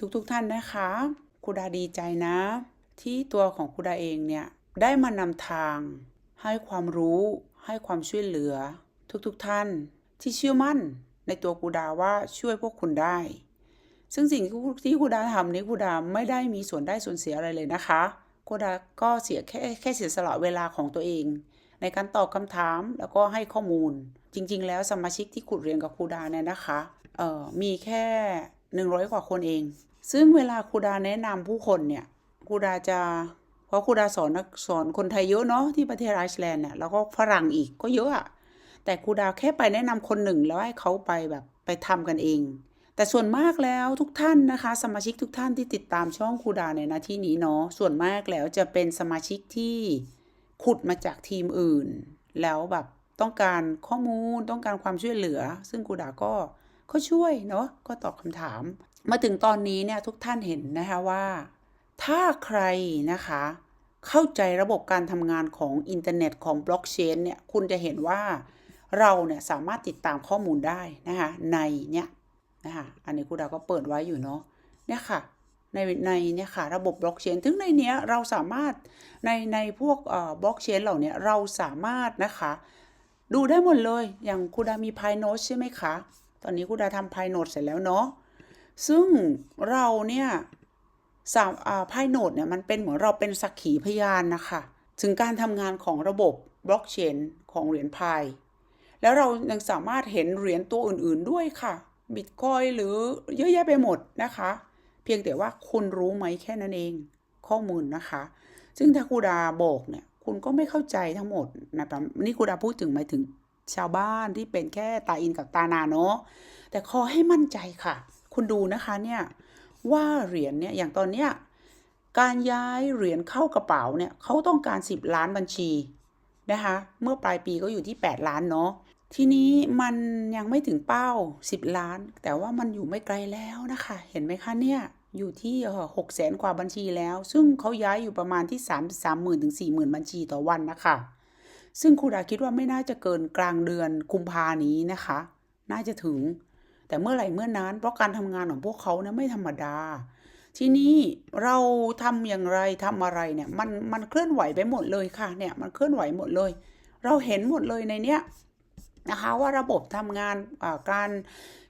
ทุกๆทท่านนะคะครูดาดีใจนะ ที่ตัวของครูดาเองเนี่ยได้มานำทาง ให้ความรู้ ให้ความช่วยเหลือ ทุกๆทท่าน ที่เชื่อมั่นในตัวครูดาว่าช่วยพวกคุณได้ ซึ่งสิ่งที่ครูดาทำนี้ครูดาไม่ได้มีส่วนได้ส่วนเสียอะไรเลยนะคะครูดาก็เสียแค่แค่เสียสละเวลาของตัวเอง ในการตอบคำถามแล้วก็ให้ข้อมูล จริง ๆ แล้วสมาชิกที่ขุดเรียนกับครูดาเนี่ยนะคะเอ่อมีแค่ 100 กว่าคนเอง ซึ่งเวลาครูดาแนะนำผู้คนเนี่ยครูดาจะเพราะครูดาสอนนักสอนคนไทยเยอะเนาะที่ประเทศไอซ์แลนด์เนี่ยแล้วก็ฝรั่งอีกก็เยอะอะแต่ครูดาแค่ไปแนะนำคนหนึ่งแล้วให้เขาไปแบบไปทำกันเอง แต่ส่วนมากแล้วทุกท่านนะคะ สมาชิกทุกท่านที่ติดตามช่องครูดาในนาที่นี้เนาะส่วนมากแล้วจะเป็นสมาชิกที่ขุดมาจากทีมอื่น แล้วแบบต้องการข้อมูลต้องการความช่วยเหลือ ซึ่งครูดาก็ ก็ช่วยเนาะก็ตอบคำถาม มาถึงตอนนี้เนี่ยทุกท่านเห็นนะคะว่า ถ้าใครนะคะ เข้าใจระบบการทำงานของอินเทอร์เน็ตของบล็อกเชนเนี่ยคุณจะเห็นว่าเราเนี่ยสามารถติดตามข้อมูลได้นะคะในเนี่ยนะคะอันนี้ครูดาก็เปิดไว้อยู่เนาะเนี่ยค่ะในในเนี่ยค่ะระบบบล็อกเชนถึงในเนี้ยเราสามารถในในพวกเอ่อบล็อกเชนเหล่านี้เราสามารถนะคะ ดูได้หมดเลยอย่างครูดามีพายโน e ใช่ไหมคะ ตอนนี้ครูดาทำพายโน e เสร็จแล้วเนาะซึ่งเราเนี่ยสามอ่าพายโน e เนี่ยมันเป็นเหมือนเราเป็นสักขีพยานนะคะถึงการทำงานของระบบบล็อกเชนของเหรียญพายแล้วเรายังสามารถเห็นเหรียญตัวอื่นๆด้วยค่ะบิตคอยหรือเยอะแยะไปหมดนะคะ เพียงแต่ว่าคุณรู้ไหมแค่นั้นเองข้อมูลนะคะ ซึ่งถ้าคูดาบอกเนี่ยคุณก็ไม่เข้าใจทั้งหมดนะครับนี่คูดาพูดถึงหมายถึง ชาวบ้านที่เป็นแค่ตาอินกับตานาเนาะแต่ขอให้มั่นใจค่ะ คุณดูนะคะเนี่ยว่าเหรียญเนี่ยอย่างตอนเนี้ยการย้ายเหรียญเข้ากระเป๋าเนี่ยเขาต้องการ 10 ล้านบัญชีนะคะเมื่อปลายปีก็อยู่ที่ 8 ล้านเนาะทีนี้มันยังไม่ถึงเป้า 10 ล้าน แต่ว่ามันอยู่ไม่ไกลแล้วนะคะ เห็นไหมคะเนี่ยอยู่ที่หกแสนกว่าบัญชีแล้ว ซึ่งเขาย้ายอยู่ประมาณที่3 3 0 0 0 0ถึง40,000บัญชีต่อวันนะคะ ซึ่งครูดาคิดว่าไม่น่าจะเกินกลางเดือนกุมภานี้นะคะ น่าจะถึง แต่เมื่อไหร่เมื่อนั้น เพราะการทำงานของพวกเขาเนะไม่ธรรมดา ทีนี้เราทำอย่างไรทำอะไรเนี่ยมันมันเคลื่อนไหวไปหมดเลยค่ะเนี่ยมันเคลื่อนไหวหมดเลย เราเห็นหมดเลยในเนี้ยนะคะว่าระบบทำงานการ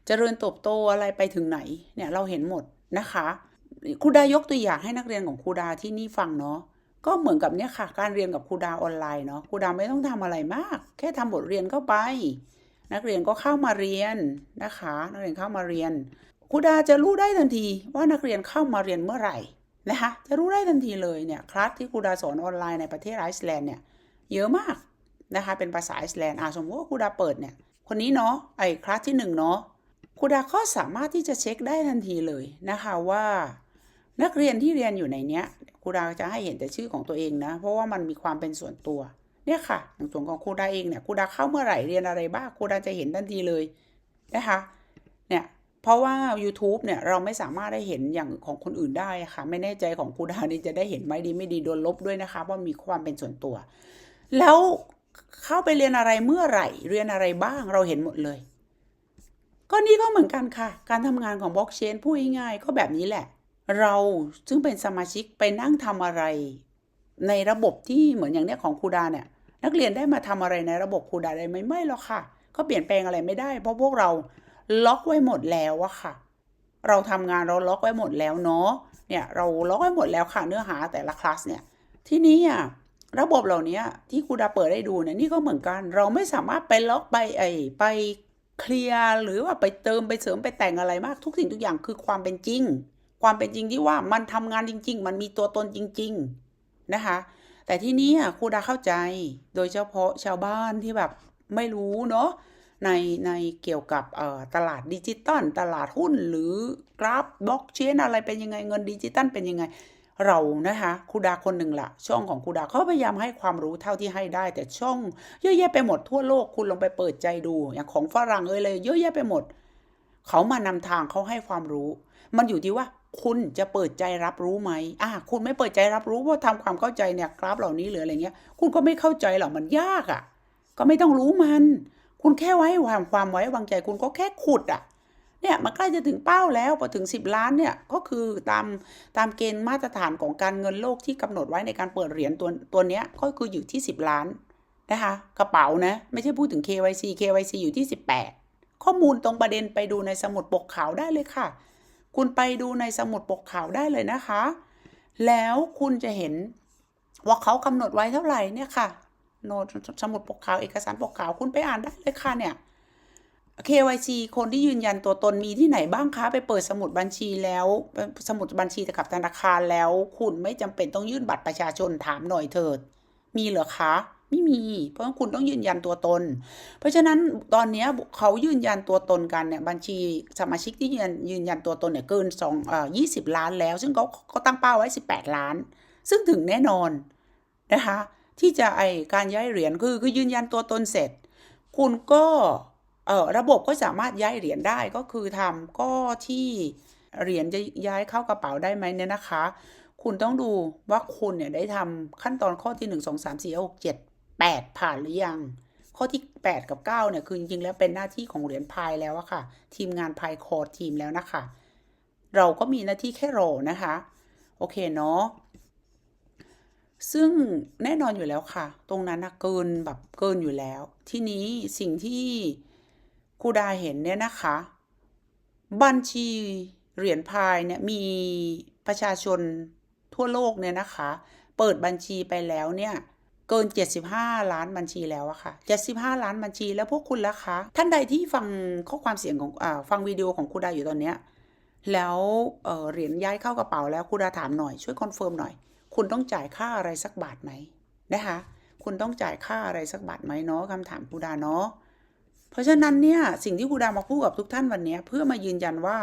เจริญเติบโตอะไรไปถึงไหนเนี่ยเราเห็นหมดนะคะครูดายกตัวอย่างให้นักเรียนของครูดาที่นี่ฟังเนาะ ก็เหมือนกับเนี่ยค่ะ การเรียนกับครูดาออนไลน์เนาะครูดาไม่ต้องทำอะไรมาก แค่ทำบทเรียนเข้าไป นักเรียนก็เข้ามาเรียนนะคะ นักเรียนเข้ามาเรียนครูดาจะรู้ได้ทันทีว่านักเรียนเข้ามาเรียนเมื่อไหร่นะคะจะรู้ได้ทันทีเลยเนี่ยคลาสที่ครูดาสอนออนไลน์ในประเทศไอซ์แลนด์เนี่ยเยอะมากนะคะเป็นภาษาไอซ์แลนด์อ่าสมมติว่าครูดาเปิดเนี่ยคนนี้เนาะไอ้คลาสที่หนึ่งเนาะครูดาก็สามารถที่จะเช็คได้ทันทีเลยนะคะว่า นักเรียนที่เรียนอยู่ในเนี้ยครูดาจะให้เห็นแต่ชื่อของตัวเองนะ เพราะว่ามันมีความเป็นส่วนตัว เนี่ยค่ะในส่วนของครูดาเองเนี่ยครูดาเข้าเมื่อไหร่เรียนอะไรบ้างครูดาจะเห็นทันทีเลยนะคะเนี่ยเพราะว่า YouTube เนี่ยเราไม่สามารถได้เห็นอย่างของคนอื่นได้ค่ะ ไม่แน่ใจของครูดานี่จะได้เห็นไหมดีไม่ดีโดนลบด้วยนะคะเพราะมีความเป็นส่วนตัว แล้วเข้าไปเรียนอะไรเมื่อไหร่ เรียนอะไรบ้างเราเห็นหมดเลย ก็นี่ก็เหมือนกันค่ะ การทำงานของบล็อกเชนพูดง่ายๆก็แบบนี้แหละ เราซึ่งเป็นสมาชิกไปนั่งทำอะไร ในระบบที่เหมือนอย่างเนี้ยของครูดาเนี่ย นักเรียนได้มาทำอะไรในระบบครูดาได้ไหมไม่หรอกค่ะ ก็เปลี่ยนแปลงอะไรไม่ได้ เพราะพวกเราล็อกไว้หมดแล้วอะค่ะ เราทำงานเราล็อกไว้หมดแล้วเนาะเนี่ยเราล็อกไว้หมดแล้วค่ะเนื้อหาแต่ละคลาสเนี่ยที่นี้อะระบบเหล่านี้ที่ครูดาเปิดให้ดูเนี่ยนี่ก็เหมือนกัน เราไม่สามารถไปล็อกไปไอไปเคลียร์หรือว่าไปเติมไปเสริมไปแต่งอะไรมากทุกสิ่งทุกอย่างคือความเป็นจริง ความเป็นจริงที่ว่ามันทำงานจริง ๆ มันมีตัวตนจริง ๆนะคะ แต่ที่นี้ครูดาเข้าใจโดยเฉพาะชาวบ้านที่แบบไม่รู้เนาะในในเกี่ยวกับตลาดดิจิตอลตลาดหุ้นหรือกราฟบล็อกเชนอะไรเป็นยังไงเงินดิจิตอลเป็นยังไง เรานะคะครูดาคนหนึ่งละช่องของครูดาเขาพยายามให้ความรู้เท่าที่ให้ได้ แต่ช่องเยอะแยะไปหมดทั่วโลกคุณลงไปเปิดใจดูอย่างของฝรั่งเอ้ยเลยเยอะแยะไปหมด เขามานำทางเขาให้ความรู้ มันอยู่ที่ว่า คุณจะเปิดใจรับรู้ไหมอ่าคุณไม่เปิดใจรับรู้ว่าทำความเข้าใจเนี่ยกราฟเหล่านี้หรืออะไรเงี้ย คุณก็ไม่เข้าใจหรอกมันยากอะ่ะ ก็ไม่ต้องรู้มัน คุณแค่ไว้วางความไว้วางใจ คุณก็แค่ขุดอะ เนี่ยมันใกล้จะถึงเป้าแล้วพอถึง 10 ล้านเนี่ยก็คือตามตามเกณฑ์มาตรฐานของการเงินโลกที่กำหนดไว้ในการเปิดเหรียญตัวตัวเนี้ยก็คืออยู่ที่ 10 ล้านนะคะกระเป๋านะไม่ใช่พูดถึง KYC KYC อยู่ที่ 18 ข้อมูลตรงประเด็นไปดูในสมุดปกขาวได้เลยค่ะ คุณไปดูในสมุดปกขาวได้เลยนะคะ แล้วคุณจะเห็นว่าเขากำหนดไว้เท่าไหร่เนี่ยค่ะโน้ตสมุดปกขาวเอกสารปกขาวคุณไปอ่านได้เลยค่ะเนี่ย KYC คนที่ยืนยันตัวตนมีที่ไหนบ้างคะ ไปเปิดสมุดบัญชีแล้ว สมุดบัญชีกับธนาคารแล้ว คุณไม่จำเป็นต้องยื่นบัตรประชาชนถามหน่อยเถิด มีเหรอคะ ไม่มี เพราะคุณต้องยืนยันตัวตน เพราะฉะนั้นตอนนี้เขายืนยันตัวตนกันเนี่ยบัญชีสมาชิกที่ยืนยืนยันตัวตนเนี่ยเกินสองเอ่อยี่สิบล้านแล้ว ซึ่งเขาเขาตั้งเป้าไว้สิบแปดล้าน ซึ่งถึงแน่นอนนะคะที่จะไอการย้ายเหรียญคือคือยืนยันตัวตนเสร็จ คุณก็เออระบบก็สามารถย้ายเหรียญได้ก็คือทำก็ที่เหรียญจะย้ายเข้ากระเป๋าได้ไหมเนี่ยนะคะ คุณต้องดูว่าคุณเนี่ยได้ทำขั้นตอนข้อที่หนึ่งสองสามสี่หกเจ็ดแปดผ่านหรือยัง ข้อที่ 8 กับ 9 เนี่ย คือจริงๆแล้วเป็นหน้าที่ของเหรียญพายแล้วอะค่ะ ทีมงานพายคอร์ทีมแล้วนะคะ เราก็มีหน้าที่แค่รอนะคะ โอเคเนาะซึ่งแน่นอนอยู่แล้วค่ะ ตรงนั้นนะเกินแบบเกินอยู่แล้ว ทีนี้สิ่งที่ครูดาเห็นเนี่ยนะคะ บัญชีเหรียญพายเนี่ยมีประชาชนทั่วโลกเนี่ยนะคะ เปิดบัญชีไปแล้วเนี่ย เกิน 75 ล้านบัญชีแล้วอะค่ะ 75 ล้านบัญชีแล้วพวกคุณล่ะคะ ท่านใดที่ฟังข้อความเสียงของอฟังวิดีโอของครูดาอยู่ตอนเนี้ย แล้วเเหรียญย้ายเข้ากระเป๋าแล้วครูดาถามหน่อยช่วยคอนเฟิร์มหน่อย คุณต้องจ่ายค่าอะไรสักบาทไหมนะคะ คุณต้องจ่ายค่าอะไรสักบาทไหมเนาะคำถามครูดาเนาะ เพราะฉะนั้นเนี่ยสิ่งที่ครูดามาพูดกับทุกท่านวันนี้เพื่อมายืนยันว่า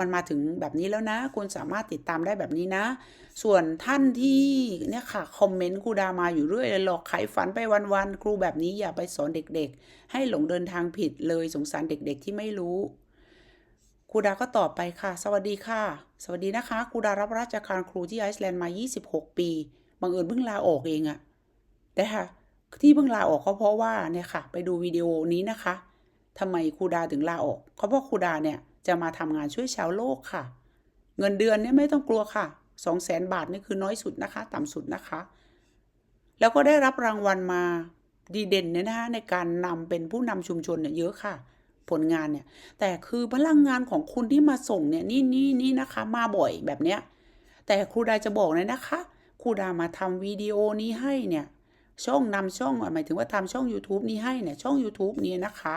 มันมาถึงแบบนี้แล้วนะ คุณสามารถติดตามได้แบบนี้นะ ส่วนท่านที่เนี่ยค่ะคอมเมนต์ครูดามาอยู่เรื่อยเลยหลอกขายฝันไปวันๆครูแบบนี้อย่าไปสอนเด็กๆ ให้หลงเดินทางผิดเลยสงสารเด็กๆที่ไม่รู้ครูดาก็ตอบไปค่ะ สวัสดีค่ะ สวัสดีนะคะครูดารับราชการครูที่ไอซ์แลนด์มา 26 ปีบังเอิญเพิ่งลาออกเองอะนะคะที่เพิ่งลาออกก็เพราะว่าเนี่ยค่ะ ไปดูวิดีโอนี้นะคะทำไมครูดาถึงลาออก เพราะว่าครูดาเนี่ย จะมาทำงานช่วยชาวโลกค่ะ เงินเดือนเนี่ยไม่ต้องกลัวค่ะสองแสนบาทนี่คือน้อยสุดนะคะ ต่ำสุดนะคะ แล้วก็ได้รับรางวัลมาดีเด่นเนี่ยนะคะในการนำเป็นผู้นำชุมชนเนี่ยเยอะค่ะ ผลงานเนี่ย แต่คือพลังงานของคุณที่มาส่งเนี่ยนี่นี่นี่นะคะ มาบ่อยแบบเนี้ย แต่ครูดาจะบอกเลยนะคะครูดามาทำวิดีโอนี้ให้เนี่ยช่องนำช่องหมายถึงว่าทำช่อง YouTube นี้ให้เนี่ยช่อง YouTube นี้นะคะ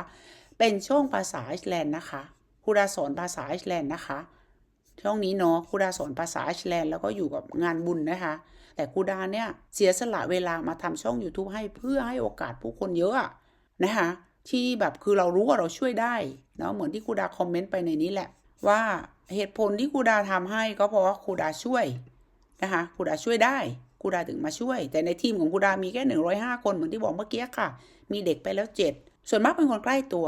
เป็นช่องภาษาไอซ์แลนด์นะคะ ครูดาสอนภาษาไอซ์แลนด์นะคะช่องนี้เนาะครูดาสอนภาษาไอซ์แลนด์แล้วก็อยู่กับงานบุญนะคะ แต่ครูดาเนี่ยเสียสละเวลามาทำช่อง YouTube ให้เพื่อให้โอกาสผู้คนเยอะนะคะที่แบบคือเรารู้ว่าเราช่วยได้เนาะเหมือนที่ครูดาคอมเมนต์ไปในนี้แหละ ว่าเหตุผลที่ครูดาทำให้ก็เพราะว่าครูดาช่วยนะคะครูดาช่วยได้ครูดาถึงมาช่วย แต่ในทีมของครูดามีแค่หนึ่งร้อยห้าคนเหมือนที่บอกเมื่อกี้ค่ะ มีเด็กไปแล้วเจ็ดส่วนมากเป็นคนใกล้ตัว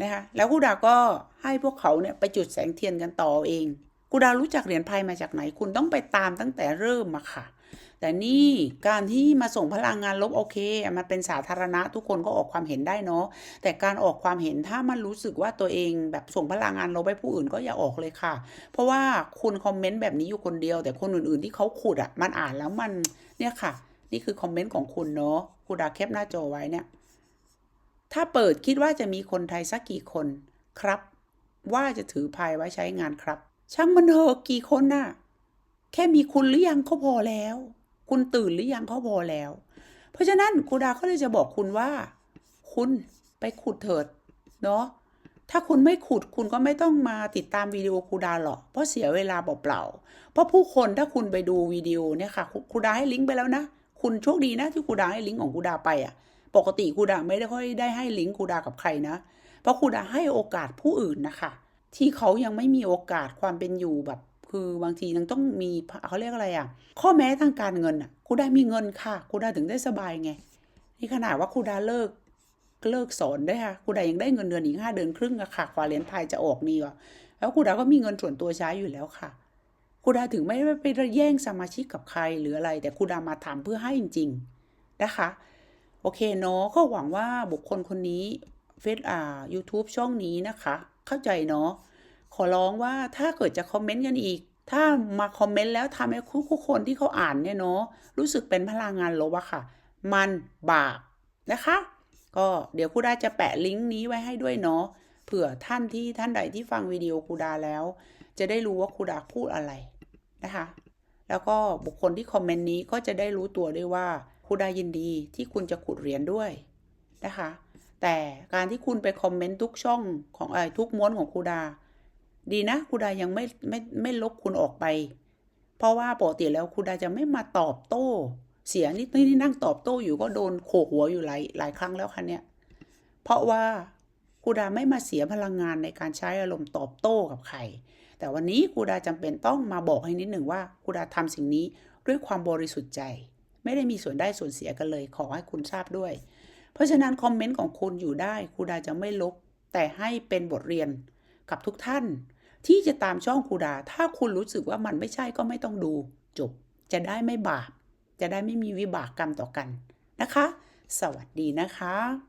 นะคะแล้วครูดาก็ให้พวกเขาเนี่ยไปจุดแสงเทียนกันต่อเองครูดารู้จักเหรียญไพ่มาจากไหน คุณต้องไปตามตั้งแต่เริ่มมาค่ะ แต่นี่การที่มาส่งพลังงานลบโอเค มันเป็นสาธารณะทุกคนก็ออกความเห็นได้เนาะแต่การออกความเห็นถ้ามันรู้สึกว่าตัวเองแบบส่งพลังงานลบไปผู้อื่นก็อย่าออกเลยค่ะ เพราะว่าคุณคอมเมนต์แบบนี้อยู่คนเดียว แต่คนอื่นๆที่เขาขุดอะมันอ่านแล้วมันเนี่ยค่ะ นี่คือคอมเมนต์ของคุณเนาะคุณดาแคปหน้าจอไว้เนี่ย ถ้าเปิดคิดว่าจะมีคนไทยสักกี่คนครับ ว่าจะถือพายไว้ใช้งานครับ ช่างมันเถอะกี่คนน่ะ แค่มีคุณหรือยังก็พอแล้ว คุณตื่นหรือยังก็พอแล้ว เพราะฉะนั้นครูดาก็เลยจะบอกคุณว่า คุณไปขุดเถิด เนาะถ้าคุณไม่ขุดคุณก็ไม่ต้องมาติดตามวิดีโอครูดาหรอก เพราะเสียเวลาเปล่าๆเพราะผู้คนถ้าคุณไปดูวิดีโอเนี่ยค่ะครูดาให้ลิงก์ไปแล้วนะ คุณโชคดีนะที่ครูดาให้ลิงก์ของครูดาไปอะ ปกติครูดาไม่ได้ค่อยได้ให้ลิงก์ครูดากับใครนะ เพราะครูดาให้โอกาสผู้อื่นนะคะ ที่เขายังไม่มีโอกาสความเป็นอยู่แบบคือบางทียังต้องมีเขาเรียกอะไรอะ ข้อแม้ทางการเงินอะครูดามีเงินค่ะครูดาถึงได้สบายไง นี่ขนาดว่าครูดาเลิกเลิกสอนได้ค่ะครูดายังได้เงินเดือนอีกห้าเดือนครึ่งอะค่ะกว่าเหรียญพายจะออกนี่ก็แล้วครูดาก็มีเงินส่วนตัวใช้อยู่แล้วค่ะครูดาถึงไม่ไปแย่งสมาชิกกับใครหรืออะไร แต่ครูดามาทำเพื่อให้จริง ๆ นะคะ โอเคเนาะก็หวังว่าบุคคลคนนี้เฟซอ่า YouTube ช่องนี้นะคะ เข้าใจเนาะขอร้องว่าถ้าเกิดจะคอมเมนต์กันอีก ถ้ามาคอมเมนต์แล้วทำให้ทุกคนที่เขาอ่านเนี่ยเนาะรู้สึกเป็นพลังงานลบอะค่ะ มันบาปนะคะ ก็เดี๋ยวครูดาจะแปะลิงก์นี้ไว้ให้ด้วยเนาะเผื่อท่านที่ท่านใดที่ฟังวิดีโอครูดาแล้ว จะได้รู้ว่าครูดาพูดอะไรนะคะ แล้วก็บุคคลที่คอมเมนต์นี้ก็จะได้รู้ตัวด้วยว่า ครูดายินดีที่คุณจะขุดเหรียญด้วยนะคะ แต่การที่คุณไปคอมเมนต์ทุกช่องของไอ้ทุกม้วนของครูดา ดีนะครูดายังไม่ไม่ไม่ลบคุณออกไป เพราะว่าปกติแล้วครูดาจะไม่มาตอบโต้ เสียงนี่นี่นั่งตอบโต้อยู่ก็โดนโขกหัวอยู่หลายหลายครั้งแล้วค่ะเนี่ยเพราะว่าครูดาไม่มาเสียพลังงานในการใช้อารมณ์ตอบโต้กับใครแต่วันนี้ครูดาจำเป็นต้องมาบอกให้นิดหนึ่งว่าครูดาทำสิ่งนี้ด้วยความบริสุทธิ์ใจ ไม่ได้มีส่วนได้ส่วนเสียกันเลย ขอให้คุณทราบด้วย เพราะฉะนั้นคอมเมนต์ของคุณอยู่ได้ครูดาจะไม่ลบ แต่ให้เป็นบทเรียนกับทุกท่าน ที่จะตามช่องครูดา ถ้าคุณรู้สึกว่ามันไม่ใช่ก็ไม่ต้องดู จบ จะได้ไม่บาป จะได้ไม่มีวิบากกรรมต่อกันนะคะ สวัสดีนะคะ